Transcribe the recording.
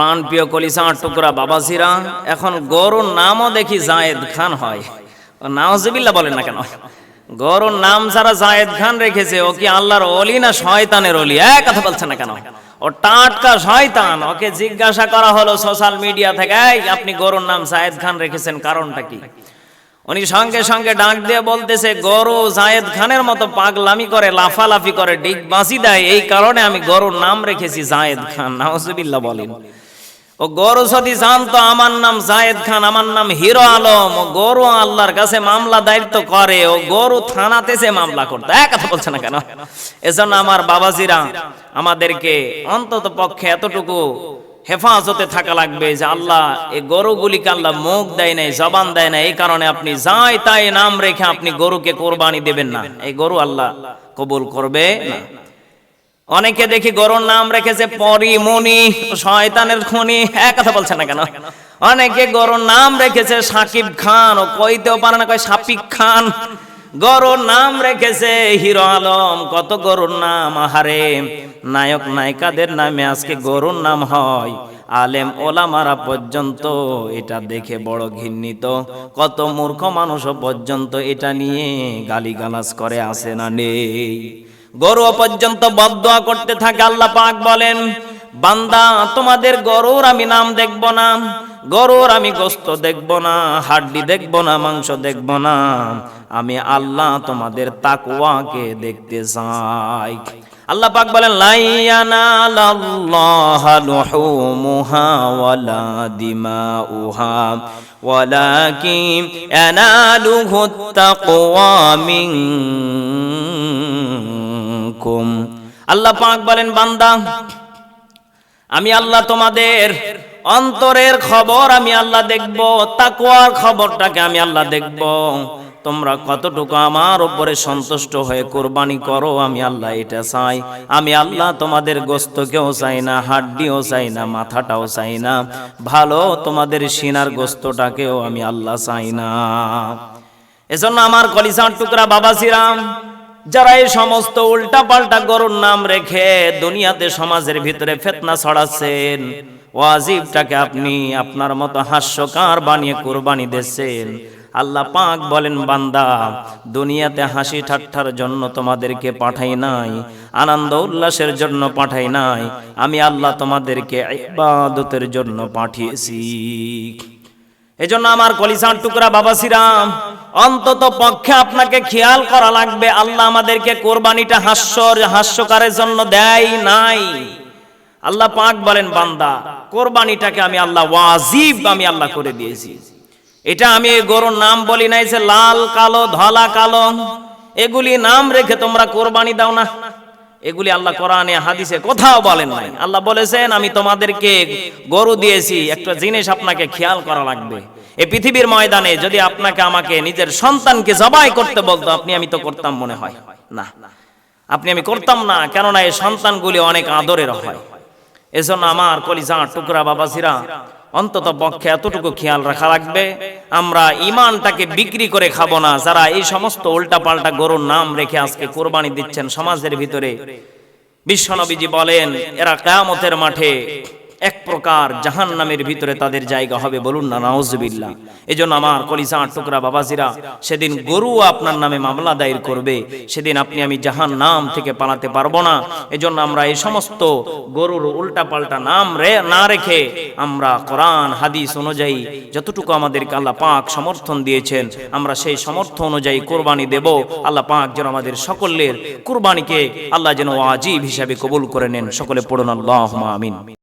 প্রাণপ্রিয় কলিসা টুকরা বাবাসিরা এখন গরুর নামও দেখি জায়েদ খান হয়। নাওজবিল্লা বলেন না কেন? গরুর নাম যারা জায়েদ খান রেখেছে ও কি আল্লাহর অলি না শয়তানের অলি এক কথা বলছে না কেন? ও টাটকা শয়তান ওকে জিজ্ঞাসা করা হলো সোশ্যাল মিডিয়া থেকে "এই, আপনি গরুর নাম জায়েদ খান রেখেছেন কারণটা কি? উনি সঙ্গে সঙ্গে ডাক দিয়ে বলতেছে গরু জায়েদ খানের মতো পাগলামি করে লাফালাফি করে ডিগ বাঁচি দেয় এই কারণে আমি গরুর নাম রেখেছি জায়েদ খান। নাউজুবিল্লাহ বলেন। ও গরু যদি জানতো, আমার নাম জায়েদ খান, আমার নাম হিরো আলম, ও গরু আল্লাহর কাছে মামলা দায়িত্ব করে, ও গরু থানাতে সে মামলা করতো, এক কথা বলছে না কেন? এজন্য আমার বাবাজিরা আমাদেরকে অন্তত পক্ষে এতটুকু হেফাজতে থাকা লাগবে যে আল্লাহ এই গরুগুলিকে আল্লাহ মুখ দেয় নাই, জবান দেয় না এই কারণে আপনি যাই তাই নাম রেখে আপনি গরুকে কোরবানি দেবেন না। এই গরু আল্লাহ কবুল করবে না। অনেকে দেখি গরুর নাম রেখেছে পরিমণি, শয়তানের খনি এক কথা বলছে না কেন? অনেকে গরুর নাম রেখেছে সাকিব খান, ও কইতেও পারে না কয় সাপিক খান। গরুর নাম রেখেছে হিরো আলম, কত গরুর নাম, আহারে, নায়ক নায়িকাদের নামে আজকে গরুর নাম হয়। আলেম ওলামারা পর্যন্ত এটা দেখে বড় ঘৃণিত কত মূর্খ মানুষও পর্যন্ত এটা নিয়ে গালিগালাজ করে, আসে না, নেই। গরু পর্যন্ত বদয়া করতে থাকে, আল্লাহ পাক বলেন, বান্দা, তোমাদের গরুর আমি নাম দেখব না, গরুর আমি গোস্ত দেখব না, হাড্ডি দেখব না, মাংস দেখব না, আমি আল্লাহ তোমাদের তাকওয়াকে দেখতে চাই। আল্লাহ পাক বলেন, লাইয়ানালাল্লাহ লুহুমুহা ওয়ালা তাকওয়া মিনকুম আল্লাহ পাক বলেন, বান্দা, আমি আল্লাহ তোমাদের অন্তরের খবর আমি আল্লাহ দেখব, তাকওয়ার খবরটাকে আমি আল্লাহ দেখব। তোমরা কতটুকু আমার উপরে সন্তুষ্ট হয়ে কোরবানি করো, আমি আল্লাহ এটা চাই। আমি আল্লাহ তোমাদের গোস্তকেও চাই না, হাড্ডিও চাই না, মাথাটাও চাই না। ভালো তোমাদের সিনার গোস্তটাকেও আমি আল্লাহ চাই না। এজন্য আমার কলিসার টুকরা বাবা শ্রীরাম যারা এই সমস্ত উল্টা পাল্টা গরুর নাম রেখে দুনিয়াতে সমাজের ভিতরে ফেতনা ছড়াচ্ছেন, ওয়াজিবটাকে আপনি আপনার মতো হাস্যকার বানিয়ে কোরবানি দিচ্ছেন। আল্লাহ পাক বলেন, বান্দা, দুনিয়াতে হাসি ঠাট্টার জন্য তোমাদেরকে পাঠাই নাই, আনন্দ উল্লাসের জন্য পাঠাই নাই, আমি আল্লাহ তোমাদেরকে ইবাদতের জন্য পাঠিয়েছি। এজন্য আমার কলিসার টুকরা বাবা শ্রীরাম অন্তত পক্ষে আপনাকে খেয়াল করা লাগবে, আল্লাহ আমাদেরকে কোরবানিটা হাস্যর, হাস্যকারের জন্য দেয় নাই। আল্লাহ পাক বলেন, বান্দা, কোরবানিটাকে আমি আল্লাহ ওয়াজিব আমি আল্লাহ করে দিয়েছি। এটা আমি এই গরুর নাম বলি নাই যে লাল, কালো, ধলা, কালো। এগুলি নাম রেখে তোমরা কোরবানি দাও না। এগুলি আল্লাহ কোরআনে, হাদিসে কোথাও বলেন নাই। আল্লাহ বলেছেন, আমি তোমাদেরকে গরু দিয়েছি, একটা জিনিস আপনাকে খেয়াল করা লাগবে। এই পৃথিবীর ময়দানে যদি আপনাকে আমাকে নিজের সন্তানকে জবাই করতে বলতো, আপনি আমি তো করতাম মনে হয়। না। আপনি আমি করতাম না, কেননা এই সন্তানগুলি অনেক আদরের হয়। এজন্য আমার কলিজা, টুকরা বাবাসিরা অন্তত পক্ষে এতটুকু খেয়াল রাখা লাগবে, আমরা ইমানটাকে বিক্রি করে খাব না, যারা এই সমস্ত উল্টা পাল্টা গরুর নাম রেখে আজকে কোরবানি দিচ্ছেন সমাজের ভিতরে। বিশ্বনবীজি বলেন, এরা কেয়ামতের মাঠে এক প্রকার জাহান নামের ভিতরে তাদের জায়গা হবে বলুন না নাউজবিল্লা এই জন্য আমার কলিসা টুকরা বাবাজিরা, সেদিন গরু আপনার নামে মামলা দায়ের করবে, সেদিন আপনি আমি জাহান নাম থেকে পালাতে পারব না। এজন্য আমরা এই সমস্ত গরুর উল্টা পাল্টা নাম রে না রেখে আমরা কোরআন, হাদিস অনুযায়ী যতটুকু আমাদেরকে আল্লাহ পাক সমর্থন দিয়েছেন, আমরা সেই সমর্থন অনুযায়ী কোরবানি দেব। আল্লাহ পাক যেন আমাদের সকলের কোরবানিকে আল্লাহ যেন ওয়াজিব হিসাবে কবুল করে নেন। সকলে পড়ুন আল্লাহ আমিন।